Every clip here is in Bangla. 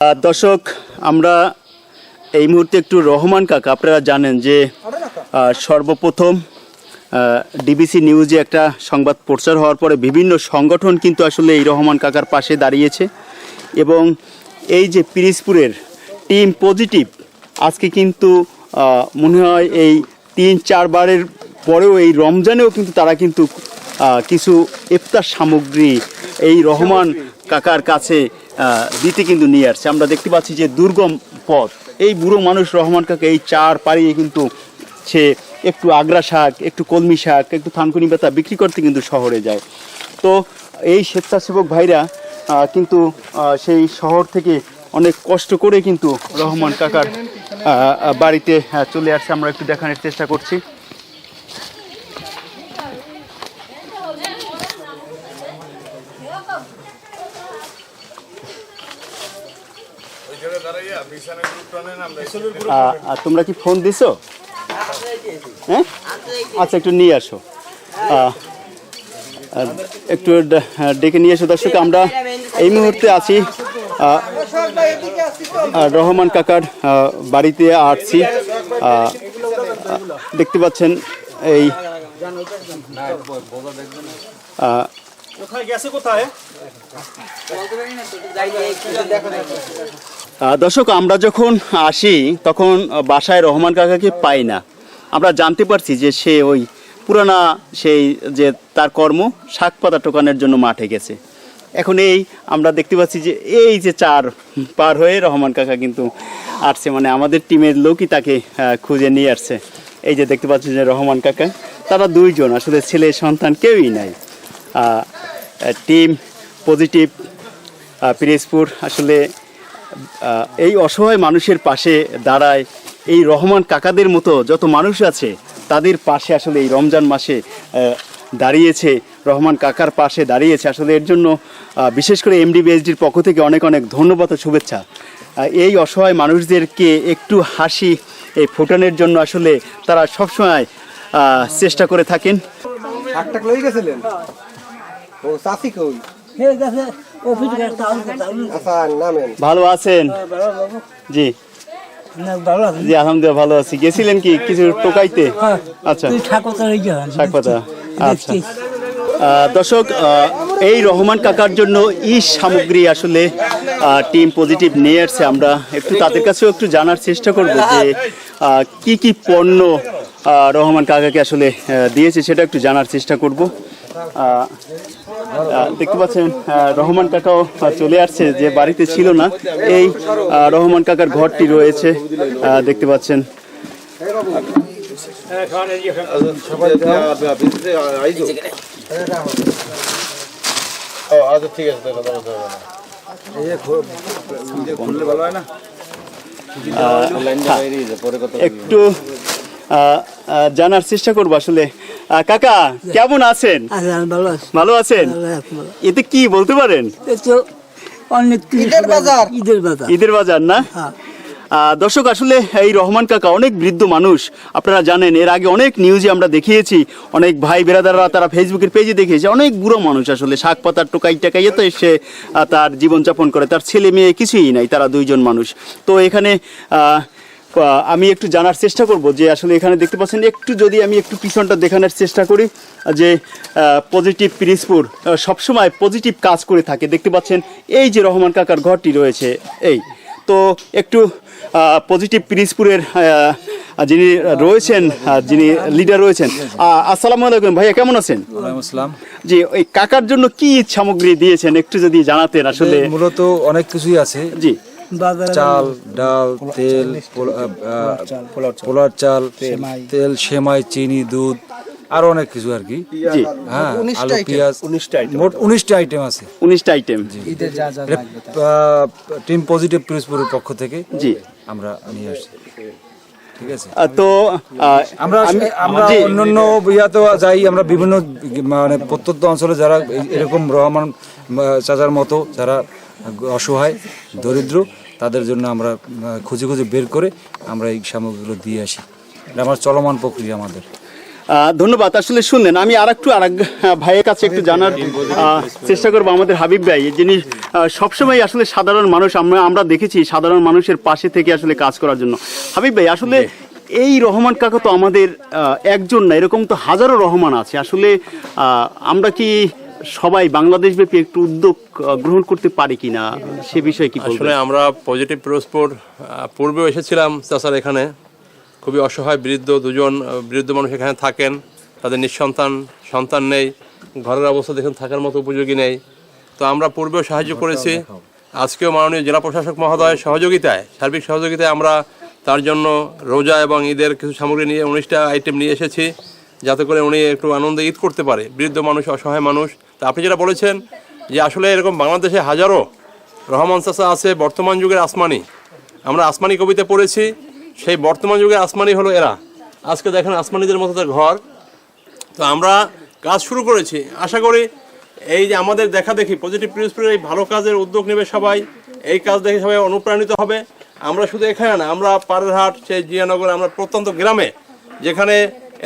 দর্শক, আমরা এই মুহূর্তে একটু রহমান কাকা, আপনারা জানেন যে সর্বপ্রথম ডিবিসি নিউজে একটা সংবাদ প্রচার হওয়ার পরে বিভিন্ন সংগঠন কিন্তু আসলে এই রহমান কাকার পাশে দাঁড়িয়েছে এবং এই যে পিরিজপুরের টিম পজিটিভ, আজকে কিন্তু মনে হয় এই তিন চারবারের পরেও এই রমজানেও কিন্তু তারা কিন্তু কিছু ইফতার সামগ্রী এই রহমান কাকার কাছে দিতে কিন্তু নিয়ে আসছে। আমরা দেখতে পাচ্ছি যে দুর্গম পথ। এই বুড়ো মানুষ রহমান কাকে এই চার পাড়িয়ে কিন্তু সে একটু আগ্রা শাক, একটু কলমি শাক, একটু থানকুনি বেতা বিক্রি করতে কিন্তু শহরে যায়। তো এই স্বেচ্ছাসেবক ভাইরা কিন্তু সেই শহর থেকে অনেক কষ্ট করে কিন্তু রহমান কাকার বাড়িতে চলে আসছে। আমরা একটু দেখানোর চেষ্টা করছি। তোমরা কি ফোন দিছো? হ্যাঁ? আচ্ছা একটু নিয়ে আসো। একটু ডেকে নিয়ে এসো দর্শক, আমরা এই মুহূর্তে আছি রহমান কাকার বাড়িতে আসছি দেখতে পাচ্ছেন এই কোথায় গেছে কোথায়? দর্শক, আমরা যখন আসি, তখন বাসায় রহমান কাকাকে পাই না। আমরা জানতে পারছি যে সে ওই পুরানা সেই যে তার কর্ম, শাক পাতা টোকানোর জন্য মাঠে গেছে। এখন এই আমরা দেখতে পাচ্ছি যে এই যে চার পার হয়ে রহমান কাকা কিন্তু আসছে মানে আমাদের টিমের লোকই তাকে খুঁজে নিয়ে আসছে। এই যে দেখতে পাচ্ছি যে রহমান কাকা, তারা দুইজন, আসলে ছেলে সন্তান কেউই নাই। টিম পজিটিভ পিরিজপুর, আসলে এই অসহায় মানুষের পাশে দাঁড়ায় এই রহমান কাকাদের মতো যত মানুষ আছে, তাদের পাশে আসলে এই রমজান মাসে দাঁড়িয়েছে, রহমান কাকার পাশে দাঁড়িয়েছে। আসলে এর জন্য বিশেষ করে এমডি বিএসডির পক্ষ থেকে অনেক অনেক ধন্যবাদ ও শুভেচ্ছা। এই অসহায় মানুষদেরকে একটু হাসি, এই ফোটানোর জন্য আসলে তারা সবসময় চেষ্টা করে থাকেন। গেছিলেন? ও ভালো আছেন? জি। জি, আলহামদুলিল্লাহ, ভালো আছি। গেছিলেন কি কিছু টোকাইতে? আচ্ছা। তুই ঠাকুর তো এই যান শাক পাতা আচ্ছা দর্শক এই রহমান কাকার জন্য ই সামগ্রী আসলে টিম পজিটিভ নিয়ে আসছে। আমরা একটু তাদের কাছেও একটু জানার চেষ্টা করব যে কি কি পণ্য রহমান কাকাকে আসলে দিয়েছে সেটা একটু জানার চেষ্টা করব। দেখতে পাচ্ছেন রহমান কাকাও চলে আসছে যে বাড়িতে ছিল না। এই রহমান কাকার ঘরটি রয়েছে দেখতে পাচ্ছেন। একটু আহ, আহ, জানার চেষ্টা করব আসলে। কাকা কেমন আছেন? ভালো আছেন। এতে কি বলতে পারেন? ঈদের বাজার। ঈদের বাজার। ঈদের বাজার না? হ্যাঁ। দর্শক আসলে এই রহমান কাকা অনেক বৃদ্ধ মানুষ। আপনারা জানেন এর আগে অনেক নিউজে আমরা দেখিয়েছি। অনেক ভাই বেরাদাররা তারা ফেসবুকের পেজে দেখিয়েছে। অনেক বুড়ো মানুষ আসলে শাক পাতার টোকাই টাকাইয়ে তো সে আহ, তার জীবনযাপন করে। তার ছেলে মেয়ে কিছুই নাই তারা দুইজন মানুষ। তো এখানে আমি একটু জানার চেষ্টা করব যে আসলে এখানে দেখতে পাচ্ছেন একটু যদি আমি একটু পিছনটা দেখানোর চেষ্টা করি যে পজিটিভ পিরিজপুর সবসময় পজিটিভ কাজ করে থাকে। দেখতে পাচ্ছেন এই যে রহমান কাকার ঘরটি রয়েছে এই। তো একটু পজিটিভ পিরিজপুরের যিনি রয়েছেন যিনি লিডার রয়েছেন আসসালামু আলাইকুম ভাইয়া কেমন আছেন? আসসালাম। জি ওই কাকার জন্য কি সামগ্রী দিয়েছেন একটু যদি জানাতেন আসলে। মূলত অনেক কিছুই আছে। জি। চাল ডাল তেল পোলার চাল তেল সেমাই চিনি দুধ আরও অনেক কিছু আর কি। জি। হ্যাঁ আলু পেঁয়াজ মোট উনিশটা আইটেম আছে। উনিশটা আইটেম টিম পজিটিভ পিরোজপুরের পক্ষ থেকে জি। আমরা নিয়ে আসছি। ঠিক আছে? তো আমরা আমরা। অন্যান্য ইয়াতেও যাই আমরা বিভিন্ন মানে প্রত্যন্ত অঞ্চলে যারা এরকম রহমান চাচার মতো যারা অসহায় দরিদ্র তাদের জন্য আমরা খুঁজে খুঁজে বের করে আমরা এই সামগ্রীগুলো দিয়ে আসি। এটা আমার চলমান প্রক্রিয়া আমাদের। ধন্যবাদ। আসলে শুনলেন আমি আর একটু আর ভাইয়ের কাছে একটু জানার চেষ্টা করব আমাদের হাবিব ভাই যিনি সবসময় আসলে সাধারণ মানুষ আমরা আমরা দেখেছি সাধারণ মানুষের পাশে থেকে আসলে কাজ করার জন্য। হাবিব ভাই আসলে এই রহমান কাকা তো আমাদের একজন না এরকম তো হাজারো রহমান আছে। আসলে আমরা কি সবাই বাংলাদেশ ব্যাপী একটু উদ্যোগ গ্রহণ করতে পারি কিনা সে বিষয়ে কি আসলে আমরা পজিটিভ পিরোজপুর পূর্বেও এসেছিলাম চাচার এখানে। খুবই অসহায় বৃদ্ধ দুজন বৃদ্ধ মানুষ এখানে থাকেন। তাদের নিঃসন্তান সন্তান নেই। ঘরের অবস্থা দেখুন থাকার মতো উপযোগী নেই। তো আমরা পূর্বেও সাহায্য করেছি। আজকেও মাননীয় জেলা প্রশাসক মহোদয়ের সহযোগিতায় সার্বিক সহযোগিতায় আমরা তার জন্য রোজা এবং ঈদের কিছু সামগ্রী নিয়ে উনিশটা আইটেম নিয়ে এসেছি। যাতে করে উনি একটু আনন্দে ঈদ করতে পারে। বৃদ্ধ মানুষ অসহায় মানুষ তা আপনি যেটা বলেছেন যে আসলে এরকম বাংলাদেশে হাজারো রহমান চাচা আছে, বর্তমান যুগের আসমানি। আমরা আসমানি কবিতা পড়েছি, সেই বর্তমান যুগের আসমানি হলো এরা। আজকে দেখেন আসমানিদের মতো ঘর। তো আমরা কাজ শুরু করেছি। আশা করি এই যে আমাদের দেখা দেখি পজিটিভ প্রিন্সিপালের এই ভালো কাজের উদ্যোগ নেবে সবাই। এই কাজ দেখে সবাই অনুপ্রাণিত হবে। আমরা শুধু এখানে না, আমরা পাড়েরহাট সেই জিয়ানগর, আমরা প্রত্যন্ত গ্রামে, যেখানে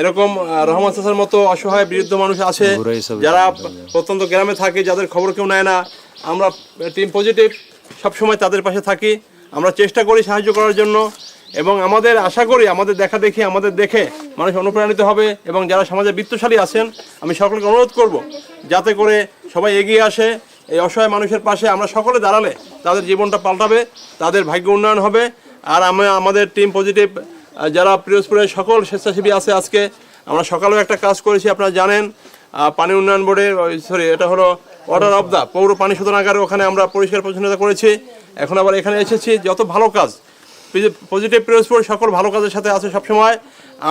এরকম রহমান চাচার মতো অসহায় বৃদ্ধ মানুষ আছে যারা প্রত্যন্ত গ্রামে থাকে যাদের খবর কেউ নেয় না। আমরা টিম পজিটিভ সবসময় তাদের পাশে থাকি। আমরা চেষ্টা করি সাহায্য করার জন্য এবং আমাদের আশা করি আমাদের দেখা দেখি আমাদের দেখে মানুষ অনুপ্রাণিত হবে এবং যারা সমাজে বিত্তশালী আছেন আমি সকলকে অনুরোধ করব যাতে করে সবাই এগিয়ে আসে। এই অসহায় মানুষের পাশে আমরা সকলে দাঁড়ালে তাদের জীবনটা পাল্টাবে তাদের ভাগ্য উন্নয়ন হবে। আর আমি আমাদের টিম পজিটিভ যারা পিরোজপুরের সকল স্বেচ্ছাসেবী আছে আজকে, আমরা সকালেও একটা কাজ করেছি, আপনারা জানেন পানি উন্নয়ন বোর্ডের সরি এটা হলো ওয়াটার অফ দ্য পৌর পানি শোধনাগারে ওখানে আমরা পরিষ্কার পরিচ্ছন্নতা করেছি। এখন আবার এখানে এসেছি, যত ভালো কাজ পজিটিভ পিরোজপুর সকল ভালো কাজের সাথে আছে সবসময়।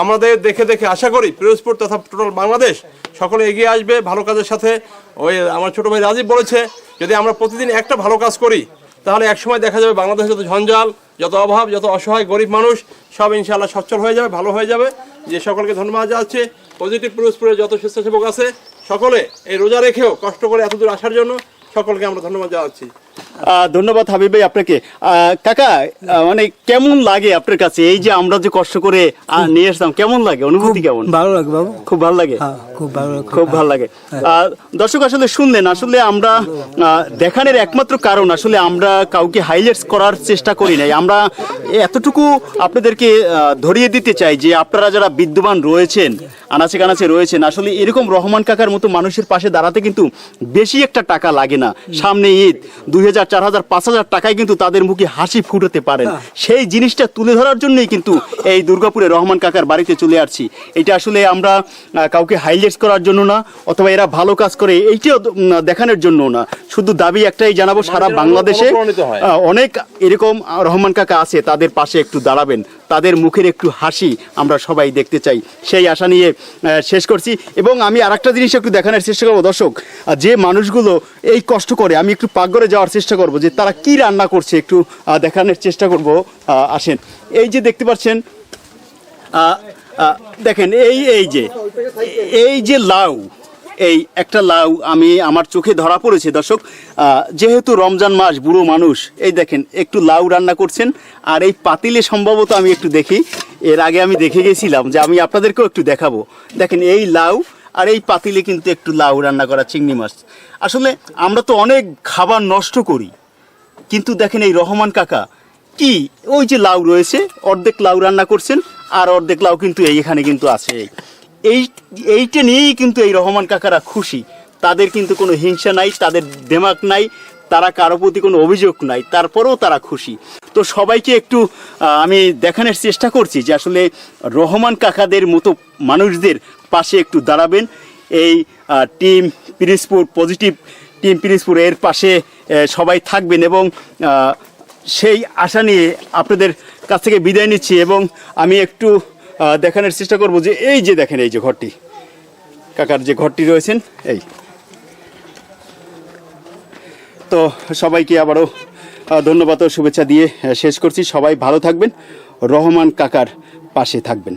আমাদের দেখে দেখে আশা করি পিরোজপুর তথা টোটাল বাংলাদেশ সকলে এগিয়ে আসবে ভালো কাজের সাথে। ওই, আমার ছোটো ভাই রাজীব বলেছে, যদি আমরা প্রতিদিন একটা ভালো কাজ করি তাহলে একসময় দেখা যাবে বাংলাদেশে যত ঝঞ্ঝাল যত অভাব যত অসহায় গরিব মানুষ সব ইনশাআল্লাহ সচ্ছল হয়ে যাবে ভালো হয়ে যাবে। যে সকলকে ধন্যবাদ জানাচ্ছি। পজিটিভ পিরোজপুরে যত স্বেচ্ছাসেবক আছে সকলে এই রোজা রেখেও কষ্ট করে এতদূর আসার জন্য সকলকে আমরা ধন্যবাদ জানাচ্ছি। আহ, ধন্যবাদ হাবিব ভাই আপনাকে। আহ, কাকা মানে কেমন লাগে আপনার কাছে? এই যে আমরা যে কষ্ট করে নিয়ে আসতাম কেমন লাগে? অনুভূতি কেমন? ভালো লাগে বাবু। খুব ভালো লাগে? হ্যাঁ। খুব ভালো লাগে। লাগে। দর্শক আসলে শুনলেন আসলে আমরা দেখানোর একমাত্র কারণ আসলে আমরা কাউকে হাইলাইটস করার চেষ্টা করি নাই। আমরা এতটুকু আপনাদেরকে ধরিয়ে দিতে চাই যে আপনারা যারা বিদ্যমান রয়েছেন আনাচে কানাচে রয়েছেন আসলে এরকম রহমান কাকার মতো মানুষের পাশে দাঁড়াতে কিন্তু বেশি একটা টাকা লাগে না। সামনে ঈদ দুই হাজার চার হাজার পাঁচ হাজার টাকায় কিন্তু তাদের মুখে হাসি ফুটাতে পারেন সেই জিনিসটা তুলে ধরার জন্যই কিন্তু এই দুর্গাপুরে রহমান কাকার বাড়িতে চলে আসছি। এটা আসলে আমরা কাউকে হাইলাইটস করার জন্য না অথবা এরা ভালো কাজ করে এইটাও দেখানোর জন্য না। শুধু দাবি একটাই জানাব সারা বাংলাদেশে অনেক এরকম রহমান কাকা আছে তাদের পাশে একটু দাঁড়াবেন। তাদের মুখের একটু হাসি আমরা সবাই দেখতে চাই। সেই আশা নিয়ে শেষ করছি। এবং আমি আর একটা জিনিস একটু দেখানোর চেষ্টা করব দর্শক যে মানুষগুলো এই কষ্ট করে আমি একটু পাকঘরে যাওয়ার চেষ্টা করব যে তারা কি রান্না করছে একটু দেখানোর চেষ্টা করব আহ, আসেন। এই যে দেখতে পাচ্ছেন দেখেন, এই এই যে এই যে লাউ, এই একটা লাউ আমি আমার চোখে ধরা পড়েছে, দর্শক। যেহেতু রমজান মাস, বুড়ো মানুষ, এই দেখেন, একটু লাউ রান্না করছেন, আর এই পাতিলে সম্ভবত আমি একটু দেখি। এর আগে আমি দেখে গেছিলাম যে আমি আপনাদেরকেও একটু দেখাবো। দেখেন, এই লাউ আর এই পাতিলে কিন্তু একটু লাউ রান্না করা চিংড়ি মাছ। আসলে আমরা তো অনেক খাবার নষ্ট করি, কিন্তু দেখেন এই রহমান কাকা, কি? ওই যে লাউ রয়েছে, অর্ধেক লাউ রান্না করছেন আর অর্ধেক লাউ কিন্তু এই এখানে কিন্তু আছে। এই, এইটা নিয়েই কিন্তু এই রহমান কাকারা খুশি। তাদের কিন্তু কোনো হিংসা নাই, তাদের দেমাক নাই, তারা কারও প্রতি কোনো অভিযোগ নাই, তারপরেও তারা খুশি। তো সবাইকে একটু আমি দেখানোর চেষ্টা করছি যে আসলে রহমান কাকাদের মতো মানুষদের পাশে একটু দাঁড়াবেন। এই team Pirispur positive team Pirispur এর পাশে সবাই থাকবেন এবং সেই আশা নিয়ে আপনাদের কাছ থেকে বিদায় নিচ্ছি এবং আমি একটু দেখানোর চেষ্টা করব যে এই যে দেখেন, এই যে ঘরটি। কাকার যে ঘরটি রয়েছেন, এই। তো সবাইকে আবারও ধন্যবাদ ও শুভেচ্ছা দিয়ে শেষ করছি। সবাই ভালো থাকবেন। রহমান কাকার পাশে থাকবেন।